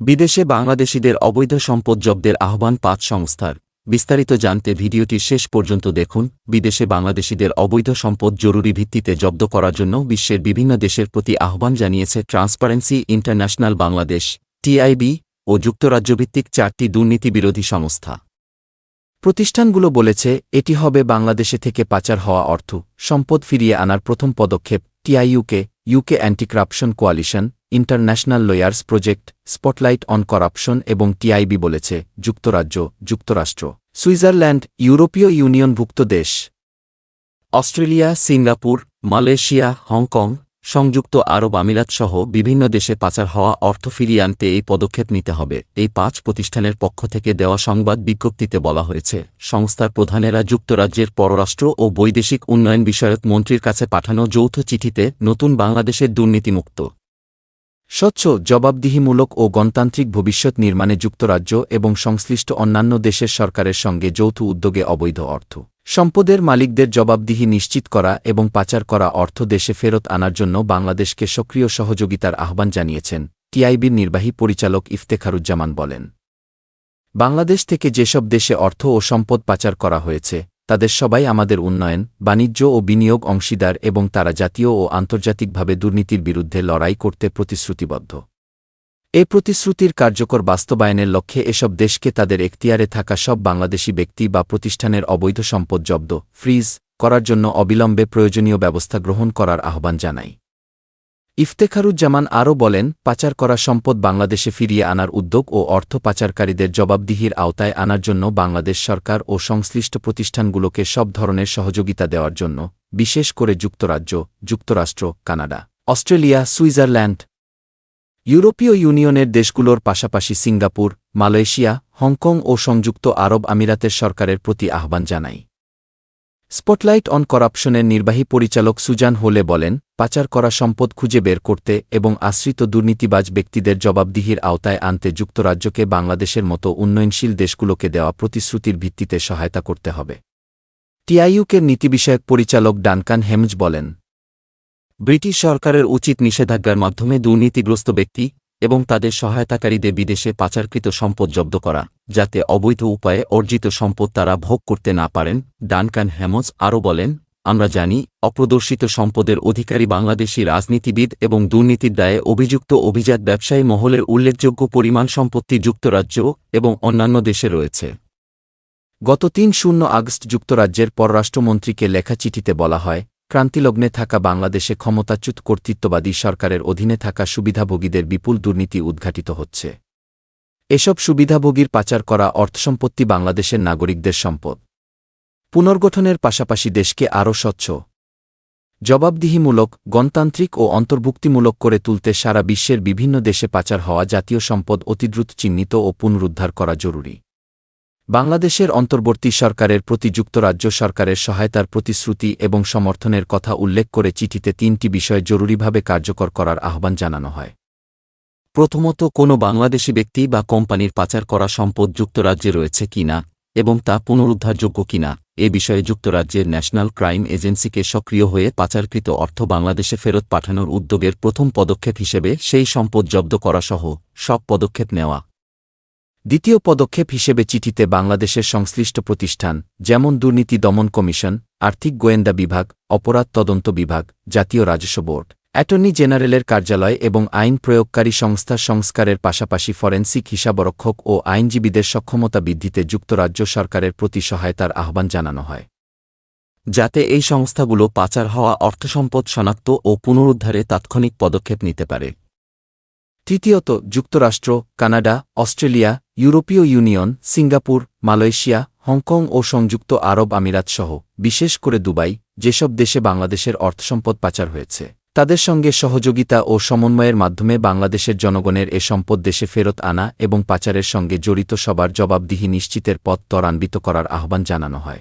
বিদেশে বাংলাদেশিদের অবৈধ সম্পদ জব্দের আহ্বান পাঁচ সংস্থার। বিস্তারিত জানতে ভিডিওটি শেষ পর্যন্ত দেখুন। বিদেশে বাংলাদেশিদের অবৈধ সম্পদ জরুরি ভিত্তিতে জব্দ করার জন্য বিশ্বের বিভিন্ন দেশের প্রতি আহ্বান জানিয়েছে ট্রান্সপারেন্সি ইন্টারন্যাশনাল বাংলাদেশ টিআইবি ও যুক্তরাজ্যভিত্তিক চারটি দুর্নীতি বিরোধী সংস্থা। প্রতিষ্ঠানগুলো বলেছে, এটি হবে বাংলাদেশে থেকে পাচার হওয়া অর্থ, সম্পদ ফিরিয়ে আনার প্রথম পদক্ষেপ TI UK UK anti corruption coalition international lawyers project, spotlight on corruption এবং টিআইবি বলেছে, যুক্তরাজ্য, যুক্তরাষ্ট্র, সুইজারল্যান্ড, ইউরোপীয় ইউনিয়নভুক্ত দেশ। অস্ট্রেলিয়া, সিঙ্গাপুর, মালয়েশিয়া, হংকং, সংযুক্ত আরব আমিরাত সহ বিভিন্ন দেশে পাচার হওয়া অর্থ ফিরিয়ে আনতে এই পদক্ষেপ নিতে হবে। এই পাঁচ প্রতিষ্ঠানের পক্ষ থেকে দেওয়া সংবাদ বিজ্ঞপ্তিতে বলা হয়েছে, সংস্থার প্রধানেরা যুক্তরাজ্যের পররাষ্ট্র ও বৈদেশিক উন্নয়ন বিষয়ক মন্ত্রীর কাছে পাঠানো যৌথ চিঠিতে নতুন বাংলাদেশের দুর্নীতিমুক্ত স্বচ্ছ, জবাবদিহিমূলক ও গণতান্ত্রিক ভবিষ্যৎ নির্মাণে যুক্তরাজ্য এবং সংশ্লিষ্ট অন্যান্য দেশের সরকারের সঙ্গে যৌথ উদ্যোগে অবৈধ অর্থ, সম্পদের মালিকদের জবাবদিহি নিশ্চিত করা এবং পাচার করা অর্থ দেশে ফেরত আনার জন্য বাংলাদেশকে সক্রিয় সহযোগিতার আহ্বান জানিয়েছেন টিআইবির নির্বাহী পরিচালক ইফতেখারুজ্জামান বলেন। বাংলাদেশ থেকে যেসব দেশে অর্থ ও সম্পদ পাচার করা হয়েছে তাদের সবাই আমাদের উন্নয়ন, বাণিজ্য ও বিনিয়োগ অংশীদার এবং তারা জাতীয় ও আন্তর্জাতিকভাবে দুর্নীতির বিরুদ্ধে লড়াই করতে প্রতিশ্রুতিবদ্ধ। এ প্রতিশ্রুতির কার্যকর বাস্তবায়নের লক্ষ্যে এসব দেশকে তাদের এখতিয়ারে থাকা সব বাংলাদেশি ব্যক্তি বা প্রতিষ্ঠানের অবৈধ সম্পদ জব্দ, ফ্রিজ করার জন্য অবিলম্বে প্রয়োজনীয় ব্যবস্থা গ্রহণ করার আহ্বান জানাই। ইফতেখারুজ্জামান আরও বলেন, পাচার করা সম্পদ বাংলাদেশে ফিরিয়ে আনার উদ্যোগ ও অর্থ পাচারকারীদের জবাবদিহির আওতায় আনার জন্য বাংলাদেশ সরকার ও সংশ্লিষ্ট প্রতিষ্ঠানগুলোকে সব ধরনের সহযোগিতা দেওয়ার জন্য, বিশেষ করে যুক্তরাজ্য, যুক্তরাষ্ট্র, কানাডা, অস্ট্রেলিয়া, সুইজারল্যান্ড, ইউরোপীয় ইউনিয়নের দেশগুলোর পাশাপাশি সিঙ্গাপুর, মালয়েশিয়া, হংকং ও সংযুক্ত আরব আমিরাতের সরকারের প্রতি আহ্বান জানাই স্পটলাইট অন করাপশনের নির্বাহী পরিচালক সুজান হোলে বলেন, পাচার করা সম্পদ খুঁজে বের করতে এবং আশ্রিত দুর্নীতিবাজ ব্যক্তিদের জবাবদিহির আওতায় আনতে যুক্তরাজ্যকে বাংলাদেশের মতো উন্নয়নশীল দেশগুলোকে দেওয়া প্রতিশ্রুতির ভিত্তিতে সহায়তা করতে হবে। টিআইইউকের নীতিবিষয়ক পরিচালক ডানকান হেমজ বলেন, ব্রিটিশ সরকারের উচিত নিষেধাজ্ঞার মাধ্যমে দুর্নীতিগ্রস্ত ব্যক্তি এবং তাদের সহায়তাকারীদের বিদেশে পাচারকৃত সম্পদ জব্দ করা, যাতে অবৈধ উপায়ে অর্জিত সম্পদ তারা ভোগ করতে না পারেন, ডানকান হ্যামজ আরও বলেন, আমরা জানি, অপ্রদর্শিত সম্পদের অধিকারী বাংলাদেশি রাজনীতিবিদ এবং দুর্নীতির দায়ে অভিযুক্ত অভিজাত ব্যবসায়ী মহলের উল্লেখযোগ্য পরিমাণ সম্পত্তি যুক্তরাজ্য এবং অন্যান্য দেশে রয়েছে। গত তিন শূন্য আগস্ট যুক্তরাজ্যের পররাষ্ট্রমন্ত্রীকে লেখা চিঠিতে বলা হয় ক্রান্তিলগ্নে থাকা বাংলাদেশে ক্ষমতাচ্যুত কর্তৃত্ববাদী সরকারের অধীনে থাকা সুবিধাভোগীদের বিপুল দুর্নীতি উদ্ঘাটিত হচ্ছে। এসব সুবিধাভোগীর পাচার করা অর্থসম্পত্তি বাংলাদেশের নাগরিকদের সম্পদ। পুনর্গঠনের পাশাপাশি দেশকে আরও স্বচ্ছ, জবাবদিহিমূলক, গণতান্ত্রিক ও অন্তর্ভুক্তিমূলক করে তুলতে সারা বিশ্বের বিভিন্ন দেশে পাচার হওয়া জাতীয় সম্পদ অতিদ্রুত চিহ্নিত ও পুনরুদ্ধার করা জরুরি। বাংলাদেশের অন্তর্বর্তী সরকারের প্রতি যুক্তরাজ্য সরকারের সহায়তার প্রতিশ্রুতি এবং সমর্থনের কথা উল্লেখ করে চিঠিতে তিনটি বিষয় জরুরিভাবে কার্যকর করার আহ্বান জানানো হয়। প্রথমত, কোনো বাংলাদেশি ব্যক্তি বা কোম্পানির পাচার করা সম্পদ যুক্তরাজ্যে রয়েছে কিনা এবং তা পুনরুদ্ধারযোগ্য কিনা, এ বিষয়ে যুক্তরাজ্যের ন্যাশনাল ক্রাইম এজেন্সিকে সক্রিয় হয়ে পাচারকৃত অর্থ বাংলাদেশে ফেরত পাঠানোর উদ্যোগের প্রথম পদক্ষেপ হিসেবে সেই সম্পদ জব্দ করাসহ সব পদক্ষেপ নেওয়া। দ্বিতীয় পদক্ষেপ হিসেবে চিঠিতে বাংলাদেশের সংশ্লিষ্ট প্রতিষ্ঠান, যেমন দুর্নীতি দমন কমিশন, আর্থিক গোয়েন্দা বিভাগ, অপরাধ তদন্ত বিভাগ, জাতীয় রাজস্ব বোর্ড, অ্যাটর্নি জেনারেলের কার্যালয় এবং আইন প্রয়োগকারী সংস্থা সংস্কারের পাশাপাশি ফরেন্সিক হিসাবরক্ষক ও আইনজীবীদের সক্ষমতা বৃদ্ধিতে যুক্তরাজ্য সরকারের প্রতি সহায়তার আহ্বান জানানো হয়। যাতে এই সংস্থাগুলো পাচার হওয়া অর্থসম্পদ শনাক্ত ও পুনরুদ্ধারে তাৎক্ষণিক পদক্ষেপ নিতে পারে। তৃতীয়ত, যুক্তরাষ্ট্র, কানাডা, অস্ট্রেলিয়া, ইউরোপীয় union, Singapore, Malaysia, Hong Kong ও সংযুক্ত আরব আমিরাত সহ, বিশেষ করে দুবাই, যেসব দেশে বাংলাদেশের অর্থসম্পদ পাচার হয়েছে। তাদের সঙ্গে সহযোগিতা ও সমন্বয়ের মাধ্যমে বাংলাদেশের জনগণের এ সম্পদ দেশে ফেরত আনা এবং পাচারের সঙ্গে জড়িত সবার জবাবদিহি নিশ্চিতের পথ ত্বরান্বিত করার আহ্বান জানানো হয়।